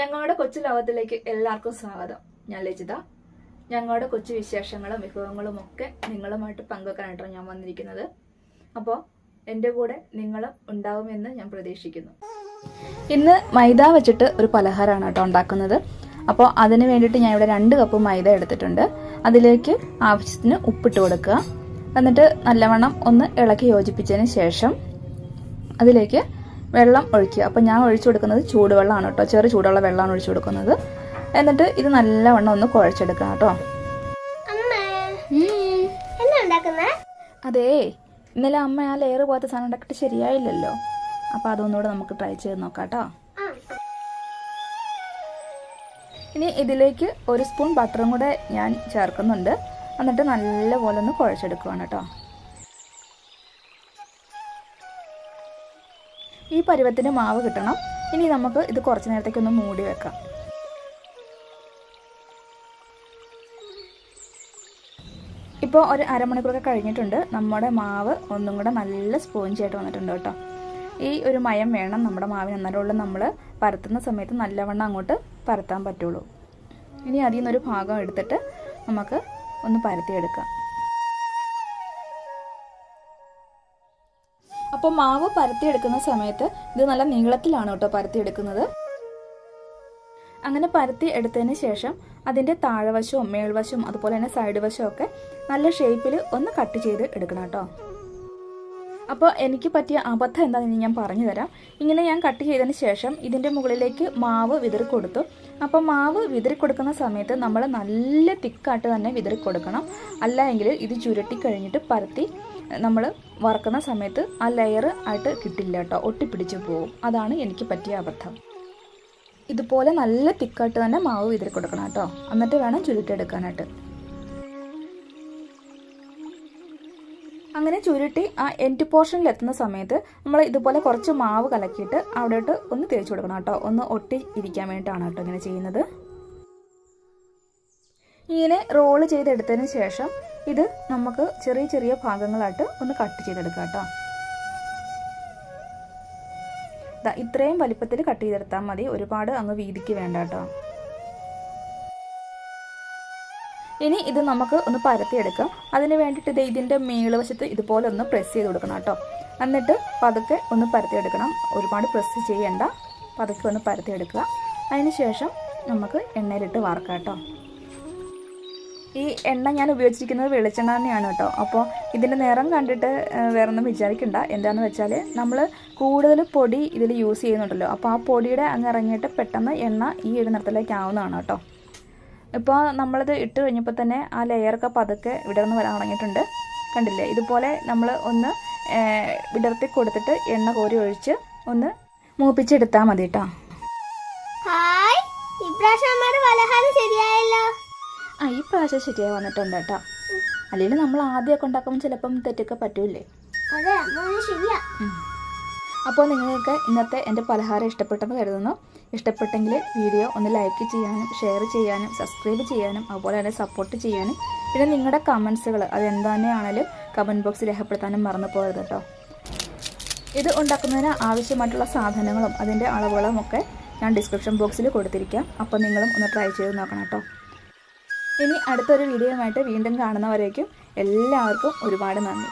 ഞങ്ങളുടെ കൊച്ചു ലോകത്തിലേക്ക് എല്ലാവർക്കും സ്വാഗതം. ഞാൻ ലജിത. ഞങ്ങളുടെ കൊച്ചു വിശേഷങ്ങളും വിഭവങ്ങളും ഒക്കെ നിങ്ങളുമായിട്ട് പങ്കുവെക്കാനായിട്ടാണ് ഞാൻ വന്നിരിക്കുന്നത്. അപ്പോൾ എന്റെ കൂടെ നിങ്ങളും ഉണ്ടാവുമെന്ന് ഞാൻ പ്രതീക്ഷിക്കുന്നു. ഇന്ന് മൈദ വെച്ചിട്ട് ഒരു പലഹാരമാണ് കേട്ടോ ഉണ്ടാക്കുന്നത്. അപ്പോൾ അതിന് വേണ്ടിയിട്ട് ഞാൻ ഇവിടെ രണ്ട് കപ്പ് മൈദ എടുത്തിട്ടുണ്ട്. അതിലേക്ക് ആവശ്യത്തിന് ഉപ്പിട്ട് കൊടുക്കുക. എന്നിട്ട് നല്ലവണ്ണം ഒന്ന് ഇളക്കി യോജിപ്പിച്ചതിന് ശേഷം അതിലേക്ക് വെള്ളം ഒഴിക്കുക. അപ്പോൾ ഞാൻ ഒഴിച്ചു കൊടുക്കുന്നത് ചൂടുവെള്ളമാണ് കേട്ടോ. ചെറു ചൂടുള്ള വെള്ളമാണ് ഒഴിച്ചു കൊടുക്കുന്നത്. എന്നിട്ട് ഇത് നല്ലവണ്ണം ഒന്ന് കുഴച്ചെടുക്കണം കേട്ടോ. അതേ ഇന്നലെ അമ്മ ആ ലെയർ പോലത്തെ സാധനം ഉണ്ടാക്കിയിട്ട് ശരിയായില്ലല്ലോ. അപ്പോൾ അതൊന്നുകൂടെ നമുക്ക് ട്രൈ ചെയ്ത് നോക്കാം കേട്ടോ. ഇനി ഇതിലേക്ക് ഒരു സ്പൂൺ ബട്ടറും കൂടെ ഞാൻ ചേർക്കുന്നുണ്ട്. എന്നിട്ട് നല്ലപോലെ ഒന്ന് കുഴച്ചെടുക്കുവാണ് കേട്ടോ. ഈ പരുവത്തിന് മാവ് കിട്ടണം. ഇനി നമുക്ക് ഇത് കുറച്ച് നേരത്തേക്ക് ഒന്ന് മൂടി വെക്കാം. ഇപ്പോൾ ഒരു അരമണിക്കൂറൊക്കെ കഴിഞ്ഞിട്ടുണ്ട്. നമ്മുടെ മാവ് ഒന്നും കൂടെ നല്ല സ്പോഞ്ച് ആയിട്ട് വന്നിട്ടുണ്ട് കേട്ടോ. ഈ ഒരു മയം വേണം നമ്മുടെ മാവിന്. എന്നാലുള്ള നമ്മൾ പരത്തുന്ന സമയത്ത് നല്ലവണ്ണം അങ്ങോട്ട് പരത്താൻ പറ്റുള്ളൂ. ഇനി അതിൽ നിന്നൊരു ഭാഗം എടുത്തിട്ട് നമുക്ക് ഒന്ന് പരത്തിയെടുക്കാം. അപ്പോൾ മാവ് പരത്തിയെടുക്കുന്ന സമയത്ത് ഇത് നല്ല നീളത്തിലാണ് കേട്ടോ പരത്തിയെടുക്കുന്നത്. അങ്ങനെ പരത്തി എടുത്തതിന് ശേഷം അതിന്റെ താഴെവശവും മേൽവശവും അതുപോലെ തന്നെ സൈഡ് വശവും ഒക്കെ നല്ല ഷേപ്പിൽ ഒന്ന് കട്ട് ചെയ്ത് എടുക്കണം കേട്ടോ. അപ്പോൾ എനിക്ക് പറ്റിയ അബദ്ധം എന്താണെന്ന് ഞാൻ പറഞ്ഞു തരാം. ഇങ്ങനെ ഞാൻ കട്ട് ചെയ്തതിന് ശേഷം ഇതിന്റെ മുകളിലേക്ക് മാവ് വിതറി കൊടുത്തു. അപ്പോൾ മാവ് വിതറി കൊടുക്കുന്ന സമയത്ത് നമ്മൾ നല്ല തിക്കായിട്ട് തന്നെ വിതറി കൊടുക്കണം. അല്ല എങ്കിൽ ഇത് ചുരുട്ടി കഴിഞ്ഞിട്ട് പരത്തി നമ്മൾ വറക്കുന്ന സമയത്ത് ആ ലെയർ ആയിട്ട് കിട്ടില്ല കേട്ടോ. ഒട്ടിപ്പിടിച്ച് പോകും അതാണ് എനിക്ക് പറ്റിയ അബദ്ധം. ഇതുപോലെ നല്ല തിക്കായിട്ട് തന്നെ മാവ് വിതറി കൊടുക്കണം കേട്ടോ. എന്നിട്ട് വേണം ചുരുട്ടിയെടുക്കാനായിട്ട്. അങ്ങനെ ചുരുട്ടി ആ എൻഡ് പോർഷനിൽ എത്തുന്ന സമയത്ത് നമ്മൾ ഇതുപോലെ കുറച്ച് മാവ് കലക്കിയിട്ട് അവിടോട്ട് ഒന്ന് തേച്ച് കൊടുക്കണം കേട്ടോ. ഒന്ന് ഒട്ടി ഇരിക്കാൻ വേണ്ടിയിട്ടാണ് കേട്ടോ ഇങ്ങനെ ചെയ്യുന്നത്. ഇങ്ങനെ റോൾ ചെയ്തെടുത്തതിന് ശേഷം ഇത് നമുക്ക് ചെറിയ ചെറിയ ഭാഗങ്ങളായിട്ട് ഒന്ന് കട്ട് ചെയ്തെടുക്കാം കേട്ടോ. ഇത്രയും വലിപ്പത്തിൽ കട്ട് ചെയ്തെടുത്താൽ മതി. ഒരുപാട് അങ്ങ് വീതിക്ക് വേണ്ട കേട്ടോ. ഇനി ഇത് നമുക്ക് ഒന്ന് പരത്തിയെടുക്കാം. അതിന് വേണ്ടിയിട്ട് ഇത് ഇതിന്റെ മേളുവശത്ത് ഇതുപോലെ ഒന്ന് പ്രസ് ചെയ്ത് കൊടുക്കണം കേട്ടോ. എന്നിട്ട് പതുക്കെ ഒന്ന് പരത്തിയെടുക്കണം. ഒരുപാട് പ്രസ് ചെയ്യേണ്ട. പതുക്കെ ഒന്ന് പരത്തിയെടുക്കുക. അതിന് ശേഷം നമുക്ക് എണ്ണയിലിട്ട് വാർക്കാം കേട്ടോ. ഈ എണ്ണ ഞാൻ ഉപയോഗിച്ചിരിക്കുന്നത് വെളിച്ചെണ്ണ തന്നെയാണ് കേട്ടോ. അപ്പോൾ ഇതിന്റെ നിറം കണ്ടിട്ട് വേറെ ഒന്നും വിചാരിക്കണ്ട. എന്താണെന്ന് വെച്ചാൽ നമ്മൾ കൂടുതൽ പൊടി ഇതിൽ യൂസ് ചെയ്യുന്നുണ്ടല്ലോ. അപ്പോൾ ആ പൊടിയുടെ അങ്ങ് ഇറങ്ങിയിട്ട് പെട്ടെന്ന് എണ്ണ ഈ ഒരു നിറത്തിലേക്ക് ആവുന്നതാണ് കേട്ടോ. ഇപ്പോൾ നമ്മളിത് ഇട്ട് കഴിഞ്ഞപ്പോൾ തന്നെ ആ ലെയറൊക്കെ പതുക്കെ വിടർന്ന് വരാൻ തുടങ്ങിയിട്ടുണ്ട്. കണ്ടില്ലേ? ഇതുപോലെ നമ്മൾ ഒന്ന് വിടർത്തി കൊടുത്തിട്ട് എണ്ണ കോരി ഒഴിച്ച് ഒന്ന് മൂപ്പിച്ചെടുത്താൽ മതി കേട്ടോ ഹായ്. ഇപ്രാവശ്യം അമ്മയുടെ പലഹാരം ശരിയായല്ലോ? ആ ഈ പ്രാവശ്യം ശരിയായി വന്നിട്ടുണ്ട് കേട്ടോ അല്ലെങ്കിൽ നമ്മൾ ആദ്യമൊക്കെ ഉണ്ടാക്കുമ്പോൾ ചിലപ്പം തെറ്റൊക്കെ പറ്റൂലേ അതെ ശരിയാ. അപ്പോൾ നിങ്ങൾക്ക് ഇന്നത്തെ എന്റെ പലഹാരം ഇഷ്ടപ്പെട്ടെന്ന് കരുതുന്നു. ഇഷ്ടപ്പെട്ടെങ്കിൽ വീഡിയോ ഒന്ന് ലൈക്ക് ചെയ്യാനും ഷെയർ ചെയ്യാനും സബ്സ്ക്രൈബ് ചെയ്യാനും അതുപോലെ തന്നെ സപ്പോർട്ട് ചെയ്യാനും പിന്നെ നിങ്ങളുടെ കമൻസുകൾ അത് തന്നെയാണെങ്കിലും കമന്റ് ബോക്സിൽ രേഖപ്പെടുത്താനും മറന്നു പോകരുത് കേട്ടോ ഇത് ഉണ്ടാക്കുന്നതിന് ആവശ്യമായിട്ടുള്ള സാധനങ്ങളും അതിന്റെ അളവുകളും ഒക്കെ ഞാൻ ഡിസ്ക്രിപ്ഷൻ ബോക്സിൽ കൊടുത്തിരിക്കാം. അപ്പോൾ നിങ്ങളും ഒന്ന് ട്രൈ ചെയ്ത് നോക്കണം കേട്ടോ ഇനി അടുത്തൊരു വീഡിയോയുമായിട്ട് വീണ്ടും കാണുന്നവരേക്കും എല്ലാവർക്കും ഒരുപാട് നന്ദി.